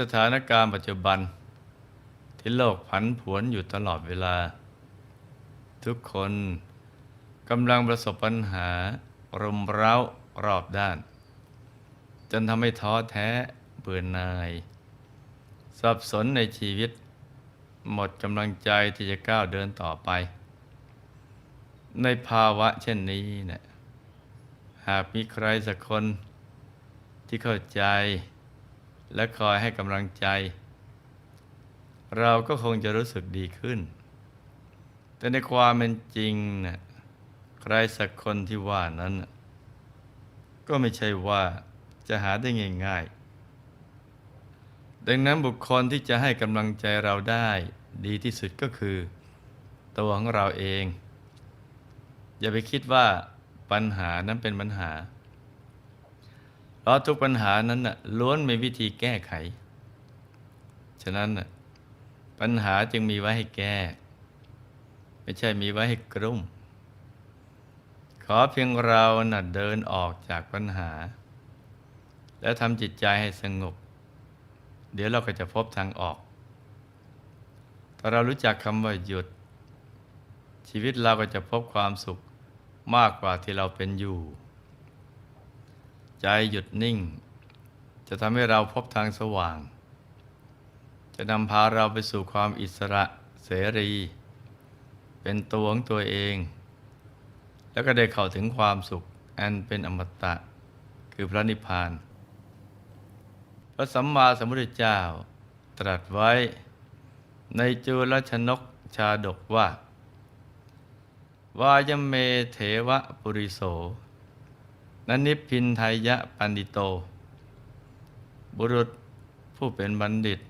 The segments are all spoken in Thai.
สถานการณ์ปัจจุบัน ที่โลกผันผวนอยู่ตลอดเวลา ทุกคนกำลังประสบปัญหารุมเร้ารอบด้าน จนทำให้ท้อแท้เบื่อหน่าย สับสนในชีวิต หมดกำลังใจที่จะก้าวเดินต่อไป ในภาวะเช่นนี้เนะี่ยหากมีใครสักคนที่เข้าใจ และคอยให้กำลังใจ เราก็คงจะรู้สึกดีขึ้น แต่ในความเป็นจริงนะ่ะใครสักคนที่ว่านั้น ก็ไม่ใช่ว่าจะหาได้ง่ายๆ ดังนั้นบุคคลที่จะให้กำลังใจเราได้ดีที่สุดก็คือ ตัวของเราเอง อย่าไปคิดว่าปัญหานั้นเป็นปัญหา ราะทุกปัญหานั้นน่ะล้วนมีวิธีแก้ไข ฉะนั้นปัญหาจึงมีไว้ให้แก้ ไม่ใช่มีไว้ให้กรุ่ม ขอเพียงเราน่ะเดินออกจากปัญหา แล้วทำจิตใจให้สงบ เดี๋ยวเราก็จะพบทางออก ถ้าเรารู้จักคำว่าหยุด ชีวิตเราก็จะพบความสุขมากกว่าที่เราเป็นอยู่ ใจหยุดนิ่ง จะทำให้เราพบทางสว่าง จะนำพาเราไปสู่ความอิสระเสรี เป็นตัวของตัวเอง แล้วก็ได้เข้าถึงความสุข อันเป็นอมตะ คือพระนิพพาน พระสัมมาสัมพุทธเจ้าตรัสไว้ในจุลชนกชาดกว่าวายเมเถวะปุริโส นนิพพินไทยะปันดิโต บุรุษผู้เป็นบัณฑิต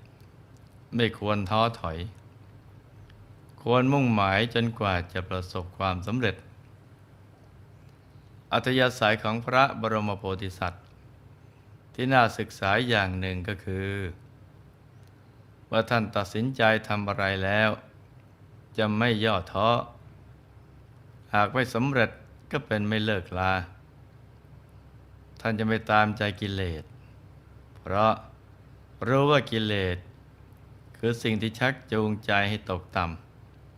ไม่ควรท้อถอย ควรมุ่งหมายจนกว่าจะประสบความสำเร็จ อัธยาศัยของพระบรมโพธิสัตว์ ที่น่าศึกษาอย่างหนึ่งก็คือว่าท่านตัดสินใจทำอะไรแล้ว จะไม่ย่อท้อ หากไม่สำเร็จก็เป็นไม่เลิกลา ท่านจะไม่ตามใจกิเลส เพราะรู้ว่ากิเลส คือสิ่งที่ชักจูงใจให้ตกต่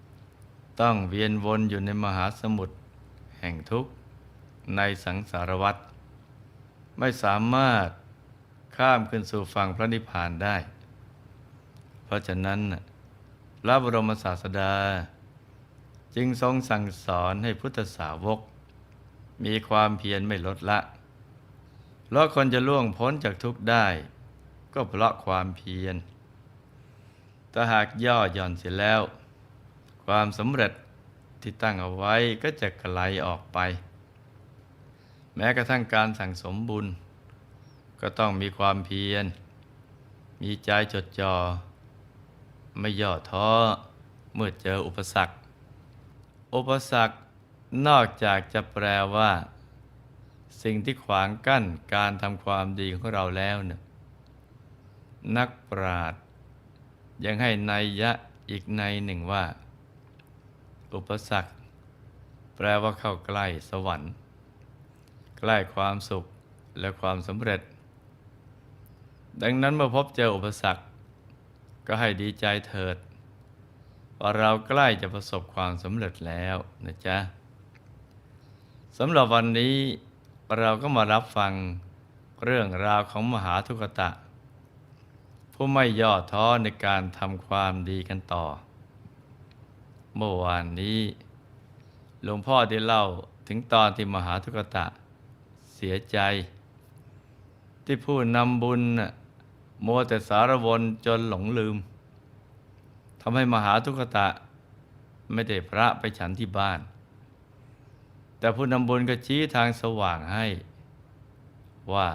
ำต้องเวียนวนอยู่ในมหาสมุทรแห่งทุกข์ในสังสารวัฏไม่สามารถข้ามขึ้นสู่ฝั่งพระนิพพานได้ เพราะฉะนั้นพระบรมศาสดา จึงทรงสั่งสอนให้พุทธสาวก มีความเพียรไม่ลดละ เพราะคนจะล่วงพ้นจากทุกข์ได้ ก็เพราะความเพียรถ้าหากย่อหย่อนเสียแล้ว ความสำเร็จที่ตั้งเอาไว้ก็จะไกลออกไป แม้กระทั่งการสั่งสมบุญ ก็ต้องมีความเพียร มีใจจดจ่อไม่ย่อท้อเมื่อเจออุปสรรค อุปสรรคนอกจากจะแปลว่า สิ่งที่ขวางกั้นการทำความดีของเราแล้วเนี่ยนักปราชญ์ยังให้ในยยะอีกในหนึ่งว่า อุปสรรค แปลว่าเข้าใกล้สวรรค์ ใกล้ความสุขและความสำเร็จ ดังนั้นเมื่อพบเจออุปสรรค ก็ให้ดีใจเถิด ว่าเราใกล้จะประสบความสำเร็จแล้วนะจ๊ะสำหรับวันนี้ เราก็มารับฟังเรื่องราวของมหาทุกตะ ผู้ไม่ย่อท้อในการทำความดีกันต่อ เมื่อวานนี้หลวงพ่อได้เล่าถึงตอนที่มหาทุกตะ เสียใจ ที่ผู้นำบุญน่ะโมวแต่สารวนจนหลงลืมทำให้มหาทุกตะ ไม่ได้พระไปฉันที่บ้าน แต่ผู้นำบุญก็ชี้ทางสว่างให้ ว่า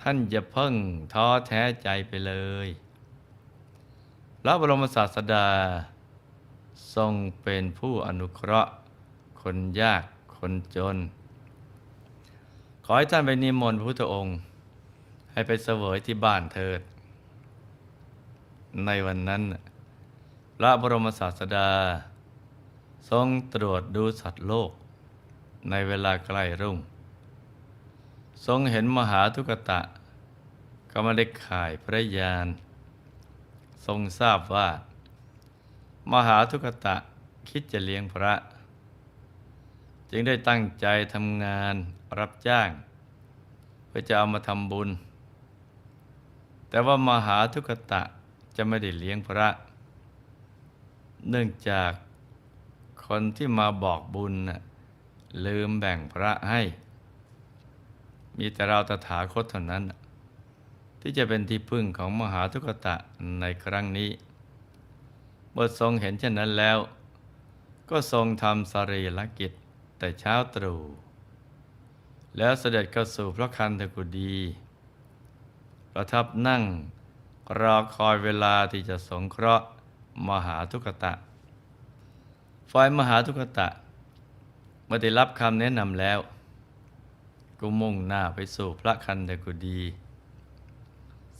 ท่านอย่าเพิ่งท้อแท้ใจไปเลย พระบรมศาสดา ทรงเป็นผู้อนุเคราะห์ คนยากคนจน ขอให้ท่านไปนิมนต์พระพุทธองค์ ให้ไปเสวยที่บ้านเถิด ในวันนั้น พระบรมศาสดาทรงตรวจดูสัตว์โลก ในเวลาใกล้รุ่ง ทรงเห็นมหาทุกตะ ก็ไม่ได้ข่ายพระยาน ทรงทราบว่า มหาทุกตะคิดจะเลี้ยงพระ จึงได้ตั้งใจทำงานรับจ้าง เพื่อจะเอามาทำบุญ แต่ว่ามหาทุกตะจะไม่ได้เลี้ยงพระ เนื่องจากคนที่มาบอกบุญน่ะ ลืมแบ่งพระให้ มีแต่เราตถาคตเท่านั้น ที่จะเป็นที่พึ่งของมหาทุกตะในครั้งนี้ เมื่อทรงเห็นเช่นนั้นแล้ว ก็ทรงทำสรีรกิจแต่เช้าตรู่แล้วเสด็จเข้าสู่พระคันธกุฎีประทับนั่งรอคอยเวลาที่จะสงเคราะห์มหาทุกตะฝ่ายมหาทุกตะ เมื่อได้รับคำแนะนำแล้ว ก็มุ่งหน้าไปสู่พระคันธกุฎี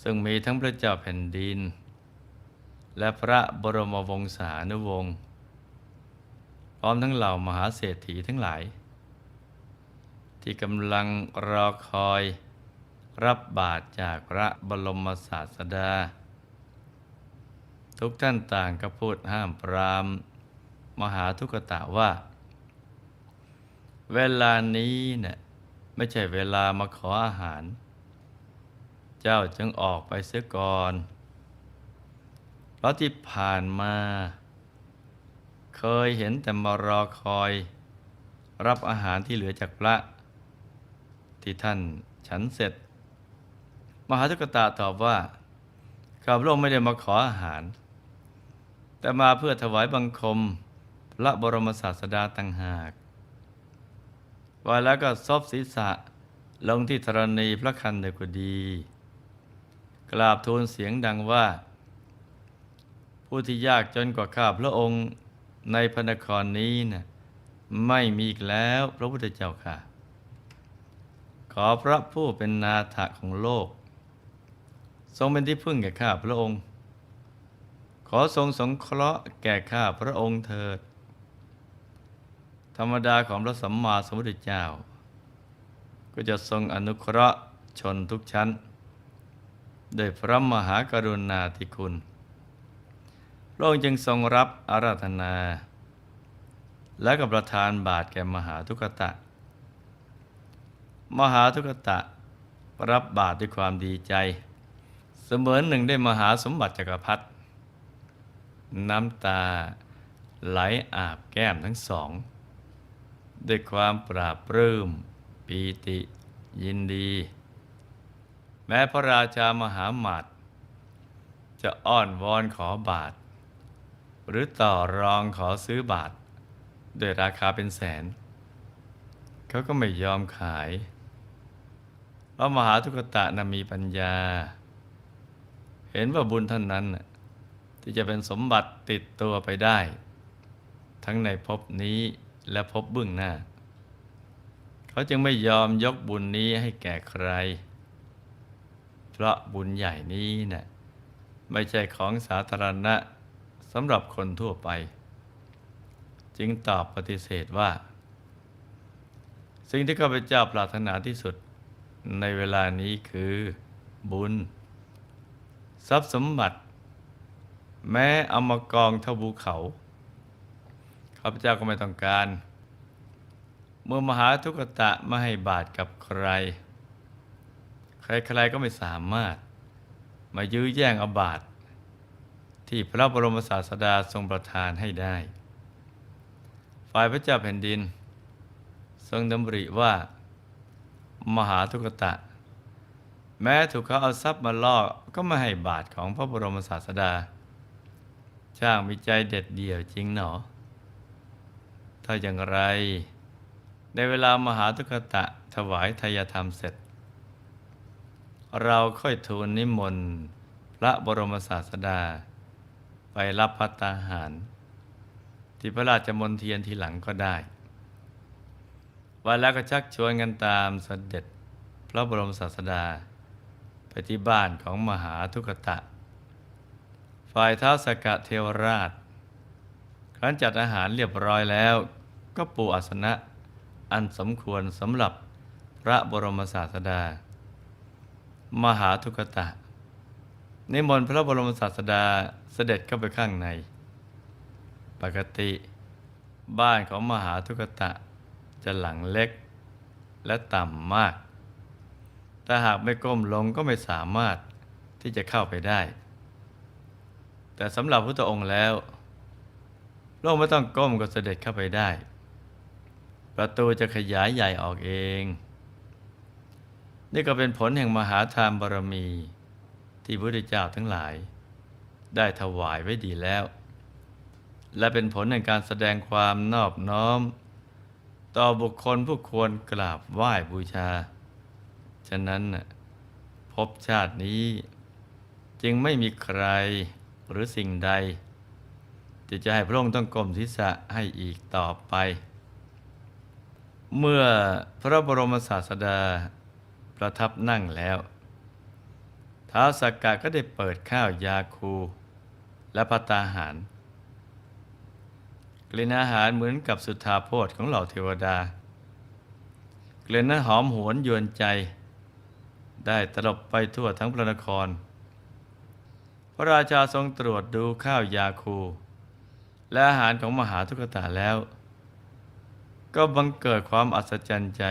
ซึ่งมีทั้งพระเจ้าแผ่นดิน และพระบรมวงศานุวงศ์พร้อมทั้งเหล่ามหาเศรษฐีทั้งหลาย ที่กำลังรอคอยรับบาตรจากพระบรมศาสดา ทุกท่านต่างก็พูดห้ามปราม มหาทุกตะว่า เวลานี้เนี่ยไม่ใช่เวลามาขออาหาร เจ้าจึงออกไปเสียก่อน เพราะที่ผ่านมา เคยเห็นแต่มารอคอย รับอาหารที่เหลือจากพระ ที่ท่านฉันเสร็จ มหาทุกตาตอบว่าข้าพระองค์ไม่ได้มาขออาหาร แต่มาเพื่อถวายบังคม พระบรมศาสดาต่างหาก ว่าแล้วก็ซบศีรษะลงที่ธรณีพระคันเดกุดี กราบทูลเสียงดังว่า ผู้ที่ยากจนกว่าข้าพระองค์ในพระนครนี้นะ่ะไม่มีอีกแล้วพระพุทธเจ้าค่ะ ขอพระผู้เป็นนาถะของโลก ทรงเป็นที่พึ่งแก่ข้าพระองค์ ขอทรงสงเคราะห์แก่ข้าพระองค์เถิด ธรรมดาของพระสัมมาสัมพุทธเจ้า ก็จะทรงอนุเคราะห์ชนทุกชั้นโดยพระมหากรุณาธิคุณพระองค์จึงทรงรับอาราธนา และกับประทานบาทแก่มหาทุกตะ มหาทุกตะรับบาตรด้วยความดีใจ เสมือนหนึ่งได้มหาสมบัติจักรพรรดิน้ำตาไหลอาบแก้มทั้งสอง ด้วยความปราบปลื้มปีติยินดี แม้พระราชามหาหมัดจะอ้อนวอนขอบาท หรือต่อรองขอซื้อบาทด้วยราคาเป็นแสน เขาก็ไม่ยอมขายเพราะมหาทุกตะนมีปัญญา เห็นว่าบุญท่านนั้น ที่จะเป็นสมบัติติดตัวไปได้ ทั้งในภพนี้ และภพเบื้องหน้า เขาจึงไม่ยอมยกบุญนี้ให้แก่ใคร เพราะบุญใหญ่นี้นะ่ะไม่ใช่ของสาธารณะสำหรับคนทั่วไป จึงตอบปฏิเสธว่า สิ่งที่ข้าพเจ้าปรารถนาที่สุดในเวลานี้คือบุญ ทรัพย์สมบัติ แม้เอามากองเท่าภูเขา ข้าพเจ้าก็ไม่ต้องการ เมื่อมหาทุกตะไม่ให้บาทกับใคร ใครๆก็ไม่สามารถ มายื้อแย่งอบาท ที่พระบรมศาสดาทรงประทานให้ได้ ฝ่ายพระเจ้าแผ่นดิน ทรงดำริว่า มหาทุกตะ แม้ถูกเขาเอาทรัพย์มาล่อก็ไม่ให้บาทของพระบรมศาสดาช่างมีใจเด็ดเดี่ยวจริงหนอ ถ้าอย่างไร ในเวลามหาทุกตะถวายทายธรรมเสร็จ เราค่อยทูลนิมนต์พระบรมศาสดา ไปรับพัตตาหาร ที่พระราชมนเทียนทีหลังก็ได้ วันแล้วก็ชักชวนกันตามเสด็จพระบรมศาสดา ไปที่บ้านของมหาทุกตะ ฝ่ายเท้าสกกะเทวราชครั้นจัดอาหารเรียบร้อยแล้ว ก็ปูอาสนะอันสมควรสำหรับพระบรมศาสดา มหาทุกตะ นิมนต์พระบรมศาสดาเสด็จเข้าไปข้างใน ปกติบ้านของมหาทุกตะจะหลังเล็กและต่ำมาก ถ้าหากไม่ก้มลงก็ไม่สามารถที่จะเข้าไปได้ แต่สำหรับพระองค์แล้ว โลกไม่ต้องก้มก็เสด็จเข้าไปได้ ประตูจะขยายใหญ่ออกเอง นี่ก็เป็นผลแห่งมหาทานบารมี ที่พระพุทธเจ้าทั้งหลาย ได้ถวายไว้ดีแล้ว และเป็นผลแห่งการแสดงความนอบน้อม ต่อบุคคลผู้ควรกราบไหว้บูชา ฉะนั้นน่ะภพชาตินี้จึงไม่มีใครหรือสิ่งใดที่จะให้พระองค์ต้องก้มศีรษะให้อีกต่อไป เมื่อพระบรมศาสดาประทับนั่งแล้วท้าวสักกะก็ได้เปิดข้าวยาคู และพัตตาหาร กลิ่นอาหารเหมือนกับสุธาโพธของเหล่าเทวดา กลิ่นนั้นหอมหวนยวนใจ ได้ตลบไปทั่วทั้งพระนคร พระราชาทรงตรวจดูข้าวยาคู และอาหารของมหาทุกตาแล้ว ก็บังเกิดความอัศจรรย์ใจ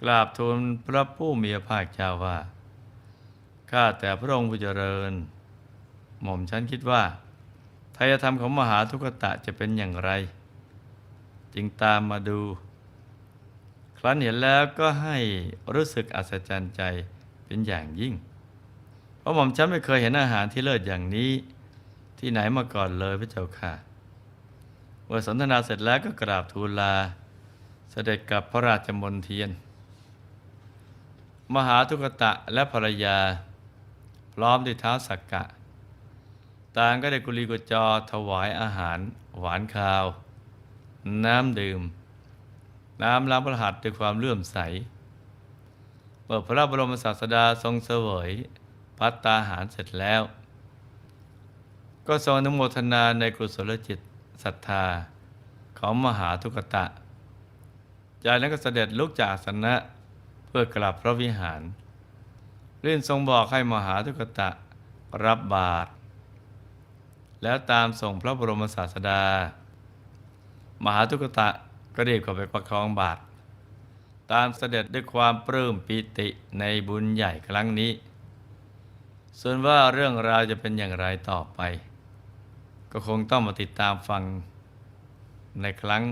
กราบทูลพระผู้มีพระภาคเจ้าว่า ข้าแต่พระองค์ผู้เจริญ หม่อมฉันคิดว่าทายธรรมของมหาทุกตะจะเป็นอย่างไร จึงตามมาดู ครั้นเห็นแล้วก็ให้รู้สึกอัศจรรย์ใจเป็นอย่างยิ่ง เพราะหม่อมฉันไม่เคยเห็นอาหารที่เลิศอย่างนี้ ที่ไหนมาก่อนเลยพระเจ้าค่ะ เมื่อสนทนาเสร็จแล้วก็กราบทูลลา เสด็จกับพระราชมนเทียน มหาทุกตะและภรรยา พร้อมด้วยเท้าสักกะ ต่างก็ได้กุลีกุจอถวายอาหาร หวานคาว น้ำดื่ม น้ำล้างพระหัตด้วยความเลื่อมใสเมื่อพระบรมศาสดาทรงเสวยพัตตาหารเสร็จแล้ว ก็ทรงอนุโมทนาในกุศลจิต ศรัทธาของมหาทุกตะ จากนั้นก็เสด็จลุกจากสนะเพื่อกลับพระวิหารรื่นทรงบอกให้มหาทุกตะรับบาตรแล้วตามส่งพระบรมศาสดา มหาทุกตะก็รีบเข้าไปประคองบาตรตามเสด็จด้วยความปลื้มปิติในบุญใหญ่ครั้งนี้ ส่วนว่าเรื่องราวจะเป็นอย่างไรต่อไป ก็คงต้องมาติดตามฟังในครั้ง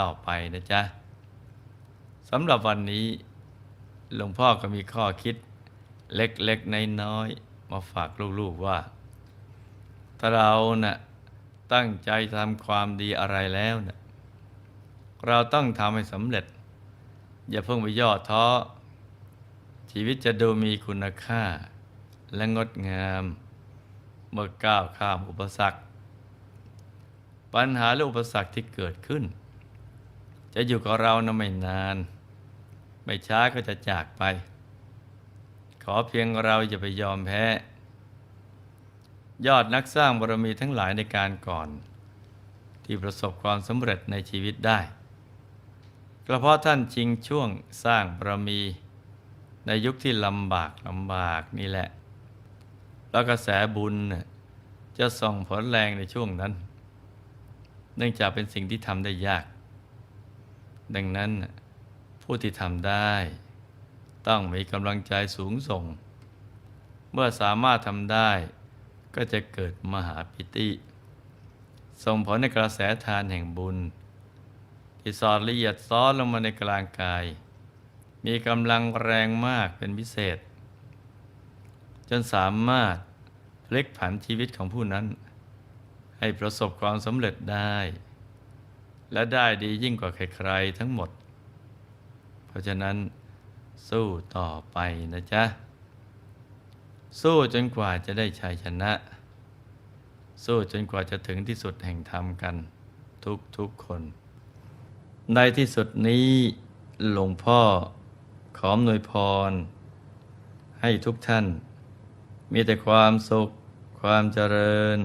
ต่อไปนะจ๊ะสำหรับวันนี้หลวงพ่อก็มีข้อคิดเล็กๆ น้อยๆมาฝากลูกๆว่า ถ้าเรานะ่ะตั้งใจทำความดีอะไรแล้วนะ่ะเราต้องทำให้สำเร็จ อย่าเพิ่งไปย่อท้อ ชีวิตจะดูมีคุณค่าและงดงาม เมื่อก้าวข้ามอุปสรรค ปัญหาและอุปสรรคที่เกิดขึ้น จะอยู่กับเรานะไม่นาน ไม่ช้าก็จะจากไป ขอเพียงเราอย่าไปยอมแพ้ ยอดนักสร้างบารมีทั้งหลายในการก่อน ที่ประสบความสำเร็จในชีวิตได้ก็เพราะท่านชิงช่วงสร้างบารมี ในยุคที่ลำบากลำบากนี่แหละ แล้วกระแสบุญจะส่งผลแรงในช่วงนั้น เนื่องจากเป็นสิ่งที่ทำได้ยาก ดังนั้นผู้ที่ทำได้ ต้องมีกำลังใจสูงส่ง เมื่อสามารถทำได้ ก็จะเกิดมหาปิติส่งผลในกระแสทานแห่งบุญ ที่สอดละเอียดซ้อนลงมาในกลางกาย มีกำลังแรงมากเป็นพิเศษ จนสามารถพลิกผันชีวิตของผู้นั้น ให้ประสบความสำเร็จได้ และได้ดียิ่งกว่าใครๆทั้งหมด เพราะฉะนั้นสู้ต่อไปนะจ๊ะ สู้จนกว่าจะได้ชัยชนะ สู้จนกว่าจะถึงที่สุดแห่งธรรมกัน ทุกทุกคน ในที่สุดนี้หลวงพ่อขอมนวยพร ให้ทุกท่าน มีแต่ความสุข ความเจริญ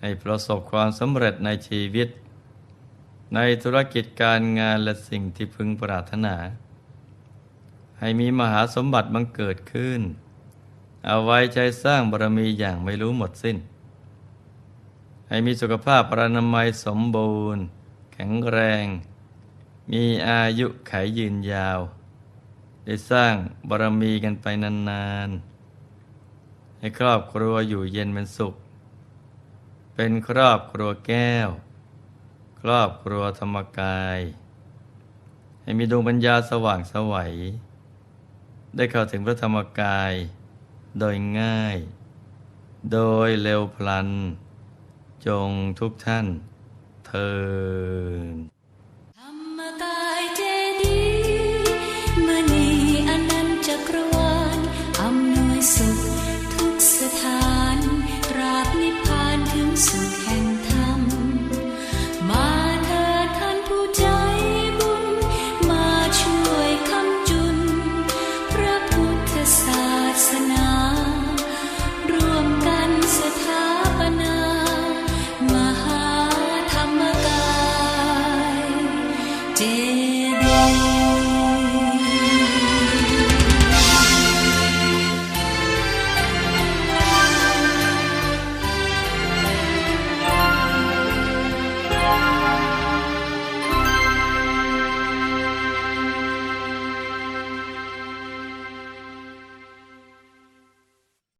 ให้ประสบความสำเร็จในชีวิต ในธุรกิจการงานและสิ่งที่พึงปรารถนา ให้มีมหาสมบัติบังเกิดขึ้น เอาไว้ใจสร้างบารมีอย่างไม่รู้หมดสิ้น ให้มีสุขภาพปรานามัยสมบูรณ์ แข็งแรง มีอายุไขยืนยาว ได้สร้างบารมีกันไปนานๆ ให้ครอบครัวอยู่เย็นเป็นสุข เป็นครอบครัวแก้ว ครอบครัวธรรมกาย ให้มีดวงปัญญาสว่างสวัย ได้เข้าถึงพระธรรมกาย โดยง่าย โดยเร็วพลัน จงทุกท่านเทิน